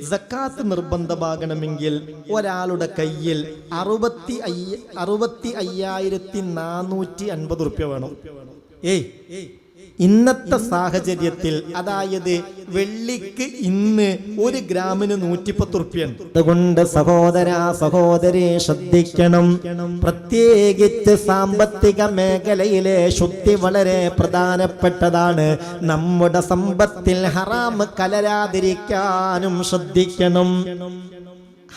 സക്കാത്ത് നിർബന്ധമാകണമെങ്കിൽ ഒരാളുടെ കയ്യിൽ അറുപത്തി അയ്യ അറുപത്തി അയ്യായിരത്തി നാനൂറ്റി അൻപത് റുപ്യ വേണം. ഏയ്. ഇന്നത്തെ സാഹചര്യത്തിൽ അതായത് വെള്ളിക്ക് ഇന്ന് ഒരു ഗ്രാമിന് നൂറ്റിപ്പത്ത് റുപ്യാണ് അതുകൊണ്ട് സഹോദര സഹോദരി ശ്രദ്ധിക്കണം. പ്രത്യേകിച്ച് സാമ്പത്തിക മേഖലയിലെ ശുദ്ധി വളരെ പ്രധാനപ്പെട്ടതാണ്. നമ്മുടെ സമ്പത്തിൽ ഹറാം കലരാതിരിക്കാനും ശ്രദ്ധിക്കണം.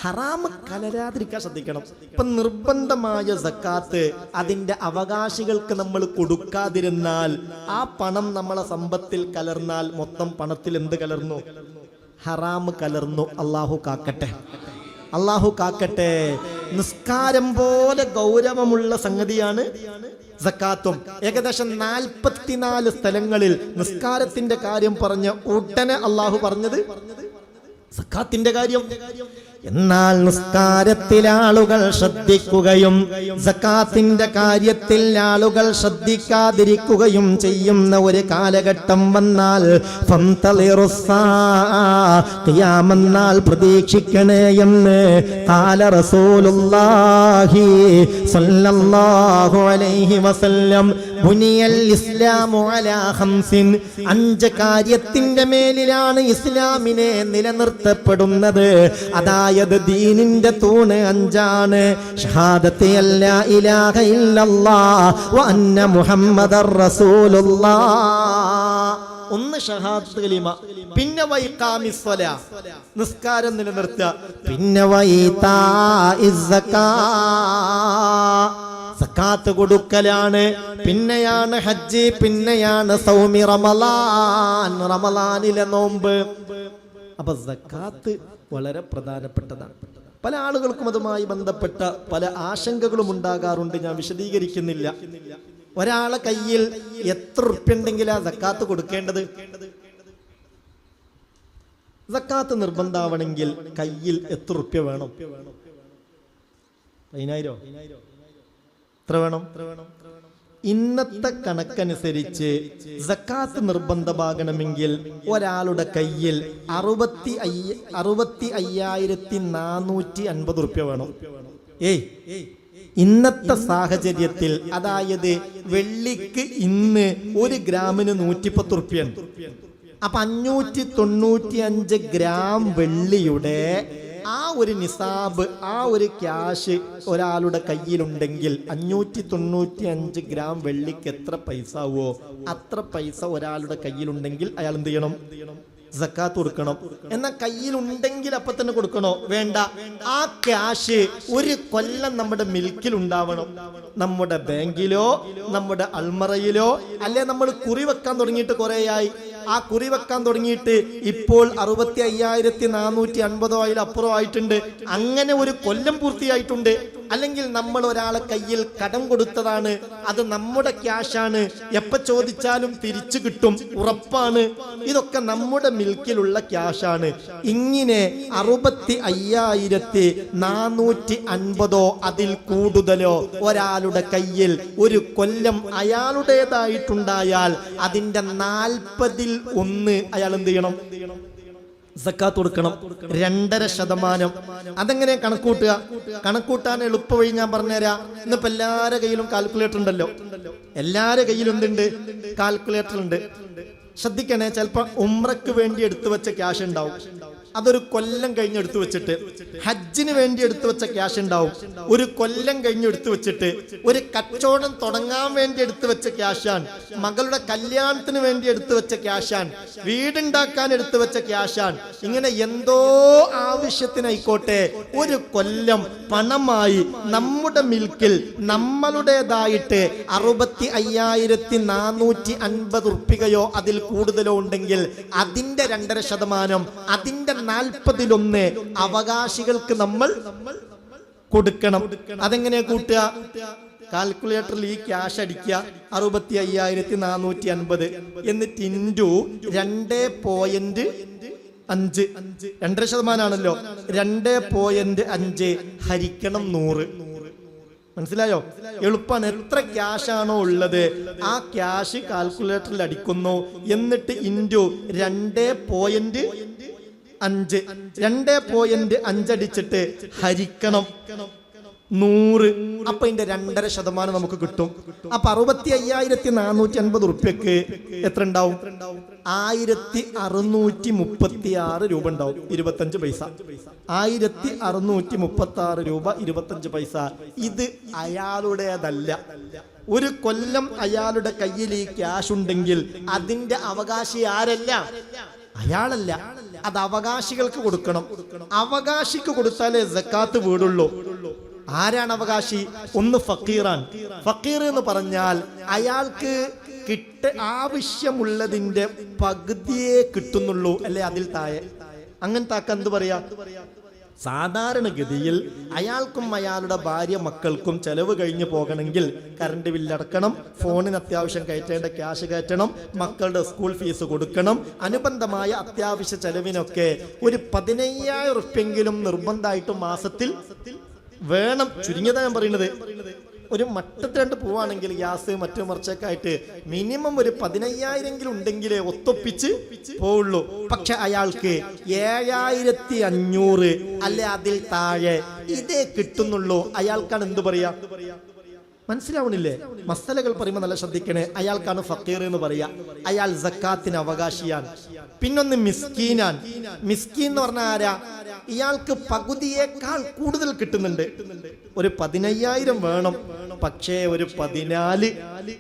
ഹറാമ് കലരാതിരിക്കാൻ ശ്രദ്ധിക്കണം. ഇപ്പൊ നിർബന്ധമായ സക്കാത്ത് അതിന്റെ അവകാശികൾക്ക് നമ്മൾ കൊടുക്കാതിരുന്നാൽ ആ പണം നമ്മളെ സമ്പത്തിൽ കലർന്നാൽ മൊത്തം പണത്തിൽ എന്ത് കലർന്നു? ഹറാമ് കലർന്നു. അള്ളാഹു കാക്കട്ടെ. അള്ളാഹു കാക്കട്ടെ. നിസ്കാരം പോലെ ഗൗരവമുള്ള സംഗതിയാണ് സക്കാത്തും. ഏകദേശം നാൽപ്പത്തിനാല് സ്ഥലങ്ങളിൽ നിസ്കാരത്തിന്റെ കാര്യം പറഞ്ഞ ഉടനെ അള്ളാഹു പറഞ്ഞത് സക്കാത്തിന്റെ കാര്യം. എന്നാൽ നിസ്കാരത്തിൽ ആളുകൾ ശ്രദ്ധിക്കുകയും സക്കാത്തിന്റെ കാര്യത്തിൽ ആളുകൾ ശ്രദ്ധിക്കാതിരിക്കുകയും ചെയ്യുന്ന ഒരു കാലഘട്ടം വന്നാൽ ിയാമെന്നാൽ പ്രതീക്ഷിക്കണേ എന്ന് കാല സ്വല്ലല്ലാഹു അലൈഹി വസല്ലം അലാ അഞ്ച് കാര്യത്തിന്റെ മേലിലാണ് ഇസ്ലാമിനെ നിലനിർത്തപ്പെടുന്നത്. അതായത് ദീനിന്റെ തൂണ് അഞ്ചാണ്. ഷഹാദത്തെ അല്ല ഇലാഹ അന്ന ഒന്ന് ഷഹാദത്ത് കലിമ പിന്നെ നിസ്കാരം നിലനിർത്തുക. പിന്നെ വൈതാ സക്കാത്ത് കൊടുക്കലാണ്. പിന്നെയാണ് ഹജ്ജ് പിന്നെയാണ് സൗമി റമലാൻ. റമലാനിലെ നോമ്പ്. അപ്പൊ സക്കാത്ത് വളരെ പ്രധാനപ്പെട്ടതാണ്. പല ആളുകൾക്കും അതുമായി ബന്ധപ്പെട്ട പല ആശങ്കകളും ഉണ്ടാകാറുണ്ട്. ഞാൻ വിശദീകരിക്കുന്നില്ല. ഒരാളെ കയ്യിൽ എത്ര ഉറുപ്പ്യുണ്ടെങ്കിൽ ആ സക്കാത്ത് കൊടുക്കേണ്ടത്? സക്കാത്ത് നിർബന്ധാവണമെങ്കിൽ കയ്യിൽ എത്ര ഉറുപ്പ്യ വേണം? പതിനായിരോ? എത്ര വേണം? ഇന്നത്തെ കണക്കനുസരിച്ച് സക്കാത്ത് നിർബന്ധമാകണമെങ്കിൽ ഒരാളുടെ കയ്യിൽ അറുപത്തി അയ്യ അറുപത്തി അയ്യായിരത്തി നാനൂറ്റി അൻപത് റുപ്യ വേണം. ഏയ് ഇന്നത്തെ സാഹചര്യത്തിൽ അതായത് വെള്ളിക്ക് ഇന്ന് ഒരു ഗ്രാമിന് നൂറ്റിപ്പത്ത് റുപ്യാണ് അപ്പൊ അഞ്ഞൂറ്റി തൊണ്ണൂറ്റി അഞ്ച് ഗ്രാം വെള്ളിയുടെ ആ ഒരു നിസാബ് ആ ഒരു ക്യാഷ് ഒരാളുടെ കയ്യിലുണ്ടെങ്കിൽ അഞ്ഞൂറ്റി തൊണ്ണൂറ്റി അഞ്ച് ഗ്രാം വെള്ളിക്ക് എത്ര പൈസ ആവോ അത്ര പൈസ ഒരാളുടെ കയ്യിലുണ്ടെങ്കിൽ അയാൾ എന്ത് ചെയ്യണം? സക്കാത്ത് കൊടുക്കണം. എന്നാൽ കയ്യിലുണ്ടെങ്കിൽ അപ്പൊ തന്നെ കൊടുക്കണോ? വേണ്ട. ആ ക്യാഷ് ഒരു കൊല്ലം നമ്മുടെ മിൽക്കിൽ ഉണ്ടാവണം. നമ്മുടെ ബാങ്കിലോ നമ്മുടെ അൽമറയിലോ അല്ലെ നമ്മൾ കുറി വെക്കാൻ തുടങ്ങിയിട്ട് കുറേയായി. ആ കുറി വെക്കാൻ തുടങ്ങിയിട്ട് ഇപ്പോൾ അറുപത്തി അയ്യായിരത്തി നാനൂറ്റി അൻപതോ അതിൽ അപ്പുറം ആയിട്ടുണ്ട് അങ്ങനെ ഒരു കൊല്ലം പൂർത്തിയായിട്ടുണ്ട്. അല്ലെങ്കിൽ നമ്മൾ ഒരാളെ കയ്യിൽ കടം കൊടുത്തതാണ്. അത് നമ്മുടെ ക്യാഷാണ് എപ്പോ ചോദിച്ചാലും തിരിച്ചു കിട്ടും. ഉറപ്പാണ്. ഇതൊക്കെ നമ്മുടെ മിൽക്കിലുള്ള ക്യാഷാണ് ഇങ്ങനെ അറുപത്തി അയ്യായിരത്തി നാനൂറ്റി അൻപതോ അതിൽ കൂടുതലോ ഒരാളുടെ കയ്യിൽ ഒരു കൊല്ലം അയാളുടേതായിട്ടുണ്ടായാൽ അതിന്റെ നാൽപ്പതിൽ ഒന്ന് അയാൾ എന്ത് ചെയ്യണം? സക്കാത്ത് കൊടുക്കണം. രണ്ടര ശതമാനം. അതെങ്ങനെ കണക്കൂട്ടുക? കണക്കൂട്ടാൻ എളുപ്പ വഴി ഞാൻ പറഞ്ഞുതരാം. ഇന്നിപ്പോ എല്ലാരുടെ കയ്യിലും കാൽക്കുലേറ്റർ ഉണ്ടല്ലോ. എല്ലാരുടെ കയ്യിലും എന്തുണ്ട്? കാൽക്കുലേറ്റർ ഉണ്ട്. ശ്രദ്ധിക്കണേ ചിലപ്പോ ഉമ്രക്ക് വേണ്ടി എടുത്തു വെച്ച ക്യാഷ് ഉണ്ടാവും. അതൊരു കൊല്ലം കഴിഞ്ഞ് എടുത്തു വെച്ചിട്ട് ഹജ്ജിന് വേണ്ടി എടുത്തു വെച്ച ക്യാഷ് ഉണ്ടാവും. ഒരു കൊല്ലം കഴിഞ്ഞ് എടുത്തു വെച്ചിട്ട് ഒരു കച്ചവടം തുടങ്ങാൻ വേണ്ടി എടുത്തു വെച്ച ക്യാഷാണ് മകളുടെ കല്യാണത്തിന് വേണ്ടി എടുത്തു വെച്ച ക്യാഷാണ് വീടുണ്ടാക്കാൻ എടുത്തു വെച്ച ക്യാഷാണ് ഇങ്ങനെ എന്തോ ആവശ്യത്തിനായിക്കോട്ടെ ഒരു കൊല്ലം പണമായി നമ്മുടെ മിൽക്കിൽ നമ്മളുടേതായിട്ട് അറുപത്തി അയ്യായിരത്തി നാനൂറ്റി അൻപത് ഉറുപ്പികയോ അതിൽ കൂടുതലോ ഉണ്ടെങ്കിൽ അതിന്റെ രണ്ടര ശതമാനം അതിന്റെ നാൽപ്പതിലൊന്ന് അവകാശികൾക്ക് നമ്മൾ കൊടുക്കണം. അതെങ്ങനെ കൂട്ടുക? കാൽക്കുലേറ്ററിൽ ഈ ക്യാഷ് അടിക്കുക. അറുപത്തി അയ്യായിരത്തി നാനൂറ്റി അൻപത് എന്നിട്ട് ഇന്റു രണ്ട് പോയിന്റ് അഞ്ച്. രണ്ടര ശതമാനമാണല്ലോ രണ്ട് പോയിന്റ് അഞ്ച്. ഹരിക്കണം നൂറ്. മനസ്സിലായോ? എളുപ്പമാണ് എത്ര ക്യാഷ് ആണോ ഉള്ളത്? ആ ക്യാഷ് കാൽക്കുലേറ്ററിൽ അടിക്കുന്നു. എന്നിട്ട് ഇന്റു രണ്ട് പോയിന്റ് അഞ്ച്. രണ്ട് പോയിന്റ് അഞ്ചടിച്ചിട്ട് ഹരിക്കണം. നൂറ്. അപ്പൊ ഇതിന്റെ രണ്ടര ശതമാനം നമുക്ക് കിട്ടും. അപ്പൊ അറുപത്തി അയ്യായിരത്തി നാനൂറ്റി അൻപത് ഉറുപ്പ്യക്ക് എത്ര ഉണ്ടാവും ആയിരത്തി അറുന്നൂറ്റി മുപ്പത്തി ആറ് രൂപ ഉണ്ടാവും. ഇരുപത്തഞ്ച് പൈസ. ആയിരത്തി അറുന്നൂറ്റി മുപ്പത്തി ആറ് രൂപ ഇരുപത്തഞ്ച് പൈസ. ഇത് അയാളുടേതല്ല. ഒരു കൊല്ലം അയാളുടെ കയ്യിൽ ഈ ക്യാഷ് ഉണ്ടെങ്കിൽ അതിന്റെ അവകാശി ആരല്ല? അയാളല്ല. അത് അവകാശികൾക്ക് കൊടുക്കണം. അവകാശിക്ക് കൊടുത്താലേ ജക്കാത്ത് വീടുള്ളൂ. ആരാണ് അവകാശി? ഒന്ന് ഫക്കീറാൻ ഫക്കീർ എന്ന് പറഞ്ഞാൽ അയാൾക്ക് കിട്ട ആവശ്യമുള്ളതിന്റെ പകുതിയെ കിട്ടുന്നുള്ളൂ അല്ലെ അതിൽ താഴെ? അങ്ങനത്തെ ആക്ക എന്ത് പറയാ? സാധാരണഗതിയിൽ അയാൾക്കും അയാളുടെ ഭാര്യ മക്കൾക്കും ചെലവ് കഴിഞ്ഞു പോകണമെങ്കിൽ കറണ്ട് ബില്ലടക്കണം ഫോണിന് അത്യാവശ്യം കയറ്റേണ്ട ക്യാഷ് കയറ്റണം മക്കളുടെ സ്കൂൾ ഫീസ് കൊടുക്കണം. അനുബന്ധമായ അത്യാവശ്യ ചെലവിനൊക്കെ ഒരു പതിനയ്യായിരം ഉറുപ്യെങ്കിലും നിർബന്ധമായിട്ടും മാസത്തിൽ വേണം. ചുരുങ്ങിയതാ ഞാൻ പറയുന്നത്. ഒരു മട്ടത്തിൽ രണ്ട് പോവാണെങ്കിൽ ഗ്യാസ് മറ്റു മറിച്ചൊക്കെ മിനിമം ഒരു പതിനയ്യായിരെങ്കിലും ഉണ്ടെങ്കിൽ ഒത്തൊപ്പിച്ച് പോവുള്ളൂ. പക്ഷെ അയാൾക്ക് ഏഴായിരത്തി അഞ്ഞൂറ് അല്ലെ അതിൽ താഴെ ഇതേ കിട്ടുന്നുള്ളൂ. അയാൾക്കാണ് എന്ത് പറയാ? മനസ്സിലാവണില്ലേ? മസലകൾ പറയുമ്പോൾ നല്ല ശ്രദ്ധിക്കണേ. അയാൾക്കാണ് ഫക്കീർ എന്ന് പറയാ. അയാൾ ജക്കാത്തിന് അവകാശിയാണ്. പിന്നൊന്ന് മിസ്കീനാൻ. മിസ്കീൻ എന്ന് പറഞ്ഞാൽ ആരാ? ഇയാൾക്ക് പകുതിയേക്കാൾ കൂടുതൽ കിട്ടുന്നുണ്ട്. ഒരു പതിനയ്യായിരം വേണം. പക്ഷേ ഒരു പതിനാല്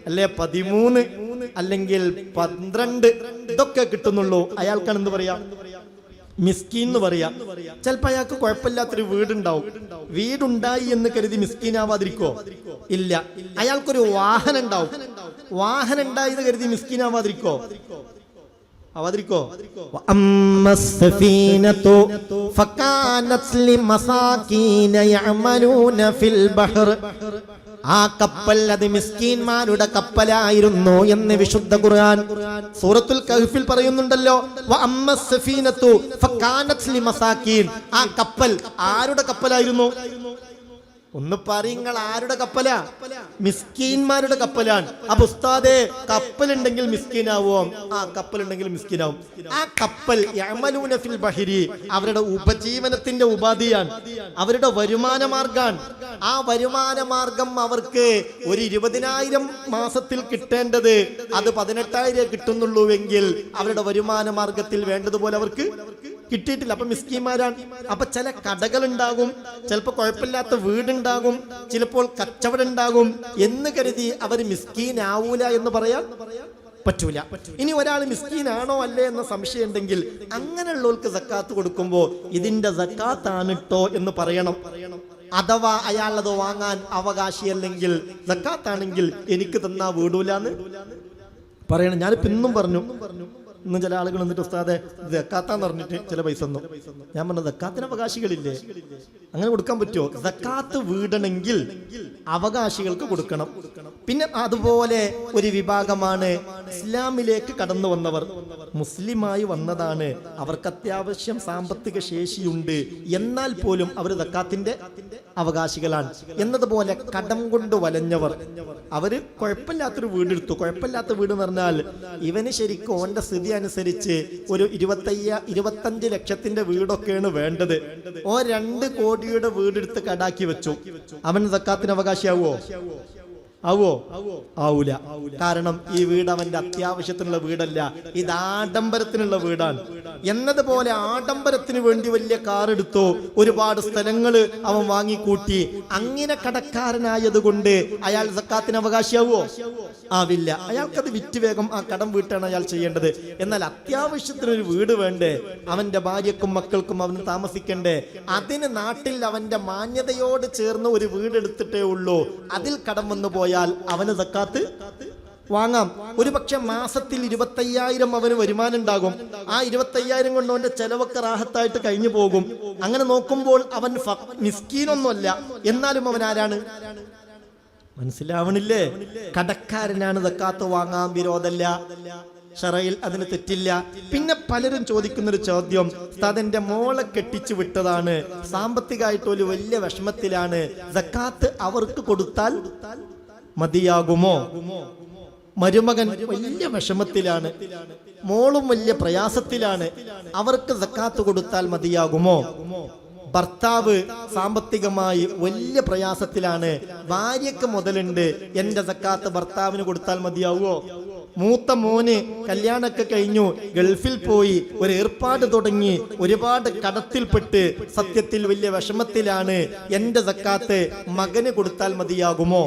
അല്ലെ പതിമൂന്ന് അല്ലെങ്കിൽ പന്ത്രണ്ട് ഇതൊക്കെ കിട്ടുന്നുള്ളൂ. അയാൾക്കാണ് എന്ത് പറയാ? മിസ്കീൻ എന്ന് പറയാ. ചിലപ്പോൾ അയാൾക്ക് കുഴപ്പമില്ലാത്തൊരു വീടുണ്ടാവും. വീടുണ്ടായി എന്ന് കരുതി മിസ്കീൻ ആവാതിരിക്കോ ഇല്ല. അയാൾക്കൊരു വാഹനം ഉണ്ടാവും വാഹനം ഉണ്ടായി എന്ന് കരുതി മിസ്കീൻ ആവാതിരിക്കോ ഫക്കാനത് ആ കപ്പൽ അത് മിസ്കീന്മാരുടെ കപ്പലായിരുന്നു എന്ന് വിശുദ്ധ ഖുർആൻ സൂറത്തുൽ കഹ്ഫിൽ പറയുന്നുണ്ടല്ലോ. ആ കപ്പൽ ആരുടെ കപ്പലായിരുന്നു? ഒന്ന് പറയുങ്ങൾ ആരുടെ കപ്പലാ? മിസ്കീൻമാരുടെ കപ്പലാണ്. അപ്പൊ ഉസ്താദെ കപ്പലുണ്ടെങ്കിൽ മിസ്കീനാവും. ആ കപ്പലുണ്ടെങ്കിൽ മിസ്കീനാവും. ആ കപ്പൽ ബഹിരി അവരുടെ ഉപജീവനത്തിന്റെ ഉപാധിയാണ്. അവരുടെ വരുമാന മാർഗാണ് ആ വരുമാന മാർഗം അവർക്ക് ഒരു ഇരുപതിനായിരം മാസത്തിൽ കിട്ടേണ്ടത് അത് പതിനെട്ടായിരം കിട്ടുന്നുള്ളൂവെങ്കിൽ അവരുടെ വരുമാന മാർഗത്തിൽ വേണ്ടതുപോലെ അവർക്ക് കിട്ടിയിട്ടില്ല. അപ്പൊ മിസ്കിമാരാണ് അപ്പൊ ചില കടകൾ ഉണ്ടാകും ചിലപ്പോൾ കുഴപ്പമില്ലാത്ത വീടുണ്ടാകും ചിലപ്പോൾ കച്ചവടം ഉണ്ടാകും എന്ന് കരുതി അവർ മിസ്കീനാവൂല എന്ന് പറയാ പറ്റൂല. ഇനി ഒരാൾ മിസ്കീനാണോ അല്ലേ എന്ന സംശയം ഉണ്ടെങ്കിൽ അങ്ങനെയുള്ളവർക്ക് സക്കാത്ത് കൊടുക്കുമ്പോൾ ഇതിന്റെ സക്കാത്താണ് കേട്ടോ എന്ന് പറയണം. അഥവാ അയാൾ അത് വാങ്ങാൻ അവകാശിയല്ലെങ്കിൽ സക്കാത്താണെങ്കിൽ എനിക്ക് തന്നാ വീടൂലാന്ന്. പറയണം. ഞാനിപ്പോ ഇന്നും പറഞ്ഞു. ഇന്നും ചില ആളുകൾ എന്നിട്ട് ഉസ്താദെ ദക്കാത്താന്ന് പറഞ്ഞിട്ട് ചില പൈസ ഒന്നും ഞാൻ പറഞ്ഞു ദക്കാത്തിന് അവകാശികളില്ലേ? അങ്ങനെ കൊടുക്കാൻ പറ്റുമോ? ദക്കാത്ത് വീടണമെങ്കിൽ അവകാശികൾക്ക് കൊടുക്കണം. പിന്നെ അതുപോലെ ഒരു വിഭാഗമാണ് ഇസ്ലാമിലേക്ക് കടന്നു വന്നവർ. മുസ്ലിമായി വന്നതാണ്. അവർക്ക് അത്യാവശ്യം സാമ്പത്തിക ശേഷിയുണ്ട്. എന്നാൽ പോലും അവർ ദക്കാത്തിന്റെ അവകാശികളാണ്. എന്നതുപോലെ കടം കൊണ്ട് വലഞ്ഞവർ. അവർ കുഴപ്പമില്ലാത്തൊരു വീടെടുത്തു. കുഴപ്പമില്ലാത്ത വീട് എന്ന് പറഞ്ഞാൽ ഇവന് ശരിക്കും ഓന്റെ സ്ഥിതി അനുസരിച്ച് ഒരു ഇരുപത്തയ്യ ഇരുപത്തഞ്ച് ലക്ഷത്തിന്റെ വീടൊക്കെയാണ് വേണ്ടത്. ഓ രണ്ട് കോടിയുടെ വീടെടുത്ത് കടാക്കി വെച്ചു. അവൻ സക്കാത്തിന് അവകാശിയാവോ ആവോ? ആവൂല. കാരണം ഈ വീട് അവന്റെ അത്യാവശ്യത്തിനുള്ള വീടല്ല. ഇത് ആഡംബരത്തിനുള്ള വീടാണ്. എന്നതുപോലെ ആഡംബരത്തിന് വേണ്ടി വലിയ കാർ എടുത്തോ ഒരുപാട് സ്ഥലങ്ങൾ അവൻ വാങ്ങിക്കൂട്ടി. അങ്ങനെ കടക്കാരനായത് കൊണ്ട് അയാൾ സക്കാത്തിന് അവകാശിയാവോ? ആവില്ല. അയാൾക്കത് വിറ്റ് വേഗം ആ കടം വീട്ടാണ് അയാൾ ചെയ്യേണ്ടത്. എന്നാൽ അത്യാവശ്യത്തിന് ഒരു വീട് വേണ്ടേ? അവന്റെ ഭാര്യക്കും മക്കൾക്കും അവന് താമസിക്കണ്ടേ? അതിന് നാട്ടിൽ അവന്റെ മാന്യതയോട് ചേർന്ന് ഒരു വീടെടുത്തിട്ടേ ഉള്ളൂ. അതിൽ കടം വന്നു പോയാൽ അവന് സക്കാത്ത് വാങ്ങാം. ഒരു പക്ഷെ മാസത്തിൽ ഇരുപത്തയ്യായിരം അവന് വരുമാനം ഉണ്ടാകും. ആ ഇരുപത്തയ്യായിരം കൊണ്ട് അവന്റെ ചെലവൊക്കെ റാഹത്തായിട്ട് കഴിഞ്ഞു പോകും. അങ്ങനെ നോക്കുമ്പോൾ അവൻ മിസ്കീനൊന്നുമല്ല. എന്നാലും അവൻ ആരാണ്? മനസ്സിലാവണില്ലേ? കടക്കാരനാണ് തക്കാത്ത് വാങ്ങാൻ വിരോധമല്ല. ഷറയിൽ അതിന് തെറ്റില്ല. പിന്നെ പലരും ചോദിക്കുന്ന ഒരു ചോദ്യം തതിന്റെ മോളെ കെട്ടിച്ചു വിട്ടതാണ്. സാമ്പത്തികമായിട്ട് ഒരു വലിയ വിഷമത്തിലാണ്. സക്കാത്ത് അവർക്ക് കൊടുത്താൽ മതിയാകുമോ? മരുമകൻ വലിയ വിഷമത്തിലാണ്. മോളും വലിയ പ്രയാസത്തിലാണ്. അവർക്ക് സക്കാത്ത് കൊടുത്താൽ മതിയാകുമോ? ഭർത്താവ് സാമ്പത്തികമായി വലിയ പ്രയാസത്തിലാണ്. ഭാര്യക്ക് മുതലുണ്ട്. എന്റെ സക്കാത്ത് ഭർത്താവിന് കൊടുത്താൽ മതിയാവുമോ? മൂത്ത മോന് കല്യാണമൊക്കെ കഴിഞ്ഞു ഗൾഫിൽ പോയി ഒരു ഏർപ്പാട് തുടങ്ങി ഒരുപാട് കടത്തിൽപ്പെട്ട് സത്യത്തിൽ വലിയ വിഷമത്തിലാണ്. എന്റെ സക്കാത്ത് മകന് കൊടുത്താൽ മതിയാകുമോ?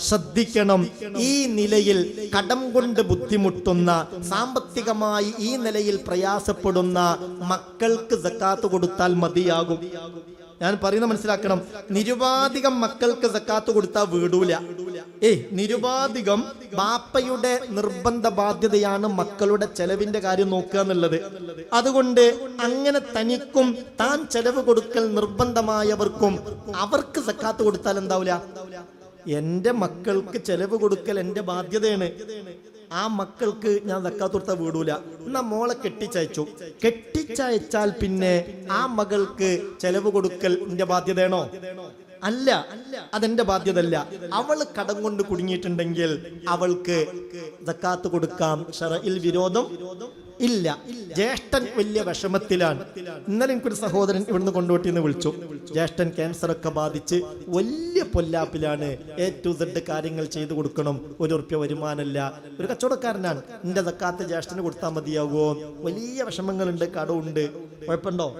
ശ്രദ്ധിക്കണം. ഈ നിലയിൽ കടം കൊണ്ട് ബുദ്ധിമുട്ടുന്ന സാമ്പത്തികമായി ഈ നിലയിൽ പ്രയാസപ്പെടുന്ന മക്കൾക്ക് സക്കാത്ത് കൊടുത്താൽ മതിയാകും. ഞാൻ പറയുന്ന മനസ്സിലാക്കണം. നിരുപാധികം മക്കൾക്ക് സക്കാത്ത് കൊടുത്താൽ വീടൂല. ഏ നിരുപാധികം ബാപ്പയുടെ നിർബന്ധ ബാധ്യതയാണ് മക്കളുടെ ചെലവിന്റെ കാര്യം നോക്കുക എന്നുള്ളത്. അതുകൊണ്ട് അങ്ങനെ തനിക്കും താൻ ചെലവ് കൊടുക്കൽ നിർബന്ധമായവർക്കും അവർക്ക് സക്കാത്ത് കൊടുത്താൽ എന്താവില്ല എന്റെ മക്കൾക്ക് ചെലവ് കൊടുക്കൽ എന്റെ ബാധ്യതയാണ്. ആ മക്കൾക്ക് ഞാൻ സക്കാത്ത് കൊടുത്താൽ വീടൂല. എന്നാ മോളെ കെട്ടിച്ചയച്ചു. കെട്ടിച്ചയച്ചാൽ പിന്നെ ആ മകൾക്ക് ചെലവ് കൊടുക്കൽ എന്റെ ബാധ്യതയാണോ? അല്ല. അതെന്റെ ബാധ്യതല്ല അവൾ കടം കൊണ്ട് കുടുങ്ങിയിട്ടുണ്ടെങ്കിൽ അവൾക്ക് സക്കാത്ത് കൊടുക്കാം. വിരോധം ഇല്ല. ജ്യേഷ്ഠൻ വലിയ വിഷമത്തിലാണ്. ഇന്നലെ എനിക്കൊരു സഹോദരൻ ഇവിടുന്ന് കൊണ്ടുപോട്ടിന്ന് വിളിച്ചു. ജ്യേഷ്ഠൻ ക്യാൻസർ ഒക്കെ ബാധിച്ച് വലിയ പൊല്ലാപ്പിലാണ് എ ടു സെഡ് കാര്യങ്ങൾ ചെയ്തു കൊടുക്കണം. ഒരു ഉറുപ്പ്യ വരുമാനമല്ല. ഒരു കച്ചവടക്കാരനാണ്. എന്റെ സക്കാത്ത് ജ്യേഷ്ഠന് കൊടുത്താൽ മതിയാകുമോ വലിയ വിഷമങ്ങളുണ്ട് കടമുണ്ട് കുഴപ്പമുണ്ടോ?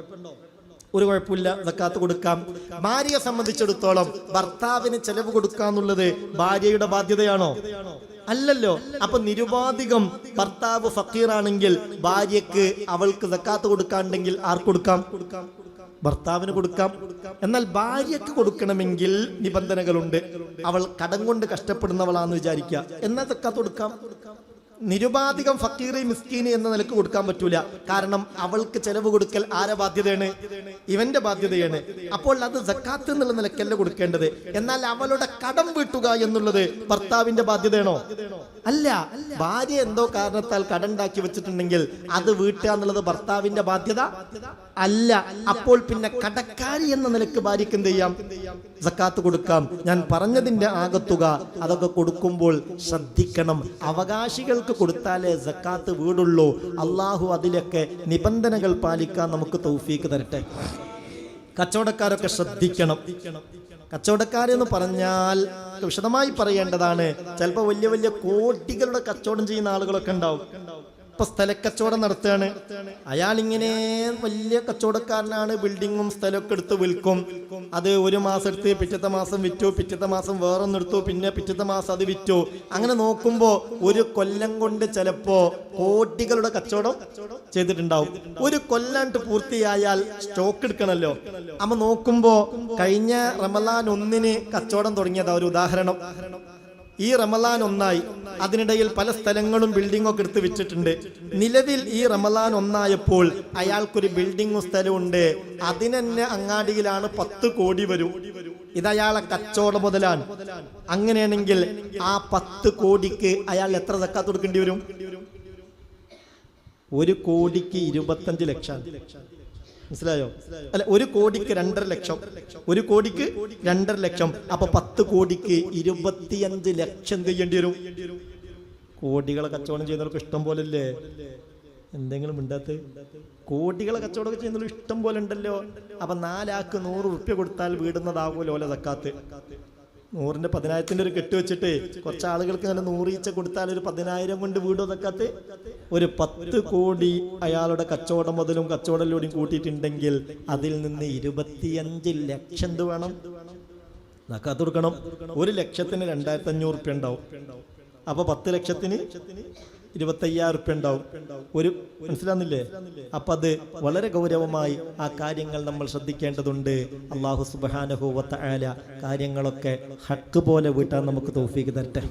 ഒരു കുഴപ്പമില്ല സക്കാത്ത് കൊടുക്കാം. ഭാര്യയെ സംബന്ധിച്ചിടത്തോളം ഭർത്താവിന് ചെലവ് കൊടുക്കാന്നുള്ളത് ഭാര്യയുടെ ബാധ്യതയാണോ? അല്ലല്ലോ. അപ്പൊ നിരുപാധികം ഭർത്താവ് ഫക്കീറാണെങ്കിൽ ഭാര്യക്ക് അവൾക്ക് സക്കാത്ത് കൊടുക്കാണ്ടെങ്കിൽ ആർക്ക് കൊടുക്കാം? ഭർത്താവിന് കൊടുക്കാം. എന്നാൽ ഭാര്യക്ക് കൊടുക്കണമെങ്കിൽ നിബന്ധനകളുണ്ട്. അവൾ കടം കൊണ്ട് കഷ്ടപ്പെടുന്നവളാന്ന് വിചാരിക്കുക. എന്നാൽ സക്കാത്ത് കൊടുക്കാം? നിരുപാധികം ഫക്കീറി മിസ്കീന് എന്ന നിലയ്ക്ക് കൊടുക്കാൻ പറ്റൂല. കാരണം അവൾക്ക് ചെലവ് കൊടുക്കൽ ആരെ ബാധ്യതയാണ്? ഇവന്റെ ബാധ്യതയാണ്. അപ്പോൾ അത് ജക്കാത്ത് എന്നുള്ള നിലക്കല്ല കൊടുക്കേണ്ടത്. എന്നാൽ അവളുടെ കടം വീട്ടുക എന്നുള്ളത് ഭർത്താവിന്റെ ബാധ്യതയാണോ? അല്ല. ഭാര്യ എന്തോ കാരണത്താൽ കടണ്ടാക്കി വെച്ചിട്ടുണ്ടെങ്കിൽ അത് വീട്ടുക എന്നുള്ളത് ഭർത്താവിന്റെ ബാധ്യത? അല്ല. അപ്പോൾ പിന്നെ കടക്കാരി എന്ന നിലയ്ക്ക് ഭാര്യക്ക് എന്ത് ചെയ്യാം? ജക്കാത്ത് കൊടുക്കാം. ഞാൻ പറഞ്ഞതിന്റെ ആകത്തുക അതൊക്കെ കൊടുക്കുമ്പോൾ ശ്രദ്ധിക്കണം. അവകാശികൾക്ക് കൊടുത്താലേ സക്കാത്ത് വീടുള്ളൂ. അള്ളാഹു അതിലൊക്കെ നിബന്ധനകൾ പാലിക്കാൻ നമുക്ക് തൗഫീക്ക് തരട്ടെ. കച്ചവടക്കാരൊക്കെ ശ്രദ്ധിക്കണം. കച്ചവടക്കാരെന്ന് പറഞ്ഞാൽ വിശദമായി പറയേണ്ടതാണ് ചിലപ്പോൾ വലിയ വലിയ കോടികളുടെ കച്ചവടം ചെയ്യുന്ന ആളുകളൊക്കെ ഉണ്ടാവും. ഇപ്പൊ സ്ഥലക്കച്ചവടം നടത്തുകയാണ്. അയാൾ ഇങ്ങനെ വലിയ കച്ചവടക്കാരനാണ് ബിൽഡിങ്ങും സ്ഥലമൊക്കെ എടുത്ത് വിൽക്കും. അത് ഒരു മാസം എടുത്ത് പിറ്റത്തെ മാസം വിറ്റു പിറ്റത്തെ മാസം വേറൊന്ന് എടുത്തു പിന്നെ പിറ്റത്തെ മാസം അത് വിറ്റു. അങ്ങനെ നോക്കുമ്പോ ഒരു കൊല്ലം കൊണ്ട് ചിലപ്പോ കോടികളുടെ കച്ചവടം ചെയ്തിട്ടുണ്ടാവും. ഒരു കൊല്ലാണ്ട് പൂർത്തിയായാൽ സ്റ്റോക്ക് എടുക്കണല്ലോ. അമ്മ നോക്കുമ്പോ കഴിഞ്ഞ റമലാൻ ഒന്നിന് കച്ചവടം തുടങ്ങിയതാ ഒരു ഉദാഹരണം. ഈ റമലാൻ ഒന്നായി. അതിനിടയിൽ പല സ്ഥലങ്ങളും ബിൽഡിംഗും ഒക്കെ എടുത്ത് വെച്ചിട്ടുണ്ട്. നിലവിൽ ഈ റമലാൻ ഒന്നായപ്പോൾ അയാൾക്കൊരു ബിൽഡിങ്ങും സ്ഥലമുണ്ട് അതിനെന്നെ അങ്ങാടിയിലാണ് പത്ത് കോടി വരും. ഇത് അയാളെ കച്ചവട മുതലാണ്. അങ്ങനെയാണെങ്കിൽ ആ പത്ത് കോടിക്ക് അയാൾ എത്ര തക്കാത്ത കൊടുക്കേണ്ടി വരും? ഒരു കോടിക്ക് ഇരുപത്തഞ്ച് ലക്ഷം. മനസ്സിലായോ? അല്ല ഒരു കോടിക്ക് രണ്ടര ലക്ഷം. ഒരു കോടിക്ക് രണ്ടര ലക്ഷം. അപ്പൊ പത്ത് കോടിക്ക് ഇരുപത്തിയഞ്ച് ലക്ഷം ചെയ്യേണ്ടി വരും? കോടികളെ കച്ചവടം ചെയ്യുന്നവർക്ക് ഇഷ്ടം പോലെ അല്ലേ എന്തെങ്കിലും മിണ്ടാത്ത? കോടികളെ കച്ചവടം ചെയ്യുന്നവർ ഇഷ്ടം പോലെ ഉണ്ടല്ലോ. അപ്പൊ നാലാക്ക് നൂറ് ഉറുപ്പ്യ കൊടുത്താൽ വീടുന്നതാകുമല്ലോ ഓല തക്കാത്ത് നൂറിന്റെ പതിനായിരത്തിന്റെ ഒരു കെട്ട് വെച്ചിട്ട് കുറച്ച് ആളുകൾക്ക് തന്നെ നൂറീച്ച കൊടുത്താൽ ഒരു പതിനായിരം കൊണ്ട് വീട് തക്കാത്ത് ഒരു പത്ത് കോടി അയാളുടെ കച്ചവടം മുതലും കച്ചവടത്തിലൂടെയും കൂട്ടിയിട്ടുണ്ടെങ്കിൽ അതിൽ നിന്ന് ഇരുപത്തിയഞ്ച് ലക്ഷം എന്ത് വേണം? നക്കാത്ത് കൊടുക്കണം. ഒരു ലക്ഷത്തിന് രണ്ടായിരത്തി അഞ്ഞൂറ് ഉണ്ടാവും. അപ്പൊ പത്ത് ലക്ഷത്തിന് ഇരുപത്തയ്യായിരം ഉറുപ്പ്യ ഉണ്ടാവും. ഒരു മനസ്സിലാകുന്നില്ലേ അപ്പൊ അത് വളരെ ഗൗരവമായി ആ കാര്യങ്ങൾ നമ്മൾ ശ്രദ്ധിക്കേണ്ടതുണ്ട്. അള്ളാഹു സുബാനഹുവത്ത ആല കാര്യങ്ങളൊക്കെ ഹക്ക് പോലെ വീട്ടാൻ നമുക്ക് തോഫീക്ക് തരട്ടെ.